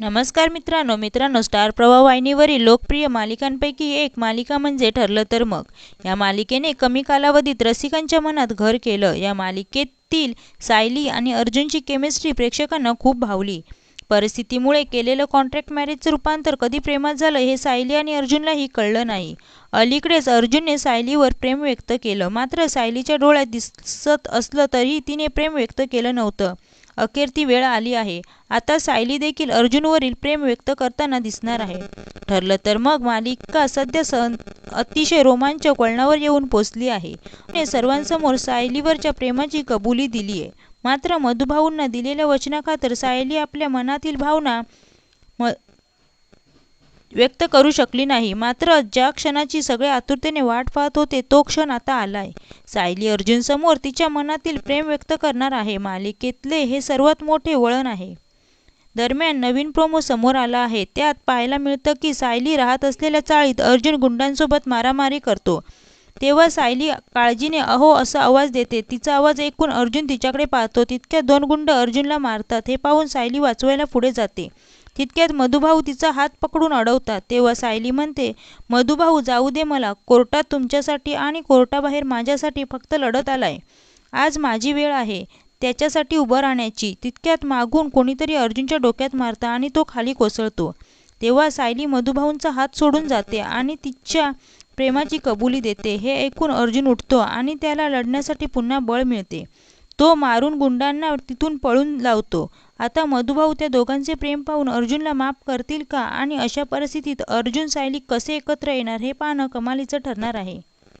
नमस्कार मित्रांनो मित्रांनो स्टार प्रवाह वाहिनीवरील लोकप्रिय मालिकांपैकी एक मालिका म्हणजे ठरलं तर मग. या मालिकेने कमी कालावधीत रसिकांच्या मनात घर केलं. या मालिकेतील सायली आणि अर्जुनची केमिस्ट्री प्रेक्षकांना खूप भावली. परिस्थितीमुळे केलेलं कॉन्ट्रॅक्ट मॅरेजचं रूपांतर कधी प्रेमात झालं हे सायली आणि अर्जुनलाही कळलं नाही. अलीकडेच अर्जुनने सायलीवर प्रेम व्यक्त केलं. मात्र सायलीच्या डोळ्यात दिसत असलं तरी तिने प्रेम व्यक्त केलं नव्हतं. अखेर ती वेळ आली आहे. आता सायली देखील अर्जुनवरील प्रेम व्यक्त करताना दिसणार आहे. ठरलं तर मग मालिका सध्या सं अतिशय रोमांचक वळणावर येऊन पोचली आहे. सर्वांसमोर सायलीवरच्या प्रेमाची कबुली दिली आहे मात्र मधुभाऊंना दिलेल्या वचनाखातर सायली आपल्या मनातील भावना म व्यक्त करू शकली नाही. मात्र ज्या क्षणाची सगळे आतुरतेने वाट पाहत होते तो क्षण आता आलाय. सायली अर्जुन समोर तिच्या मनातील प्रेम व्यक्त करणार आहे. मालिकेतले हे सर्वात मोठे वळण आहे. दरम्यान नवीन प्रोमो समोर आला आहे. त्यात पाहायला मिळतं की सायली राहत असलेल्या चाळीत अर्जुन गुंडांसोबत मारामारी करतो. तेव्हा सायली काळजीने अहो असा आवाज देते. तिचा आवाज ऐकून अर्जुन तिच्याकडे पाहतो. तितक्या दोन गुंड अर्जुनला मारतात. हे पाहून सायली वाचवायला पुढे जाते. तितक्यात मधुभाऊ तिचा हात पकडून अडवतात तेव्हा सायली म्हणते मधुभाऊ जाऊ दे मला. कोर्टात तुमच्यासाठी आणि कोर्टाबाहेर माझ्यासाठी फक्त लढत आलाय. आज माझी वेळ आहे. त्याच्यासाठी उभं राहण्याची. तितक्यात मागून कोणीतरी अर्जुनच्या डोक्यात मारतं आणि तो खाली कोसळतो. तेव्हा सायली मधुभाऊंचा हात सोडून जाते आणि तिच्या प्रेमाची कबुली देते. हे ऐकून अर्जुन उठतो आणि त्याला लढण्यासाठी पुन्हा बळ मिळते. तो मारून गुंडांना तिथून पळून लावतो. आता मधुभाऊ त्या दोघांचे प्रेम पाहून अर्जुनला माफ करतील का? आणि अशा परिस्थितीत अर्जुन सायली कसे एकत्र येणार हे पाहणं कमालीचं ठरणार आहे.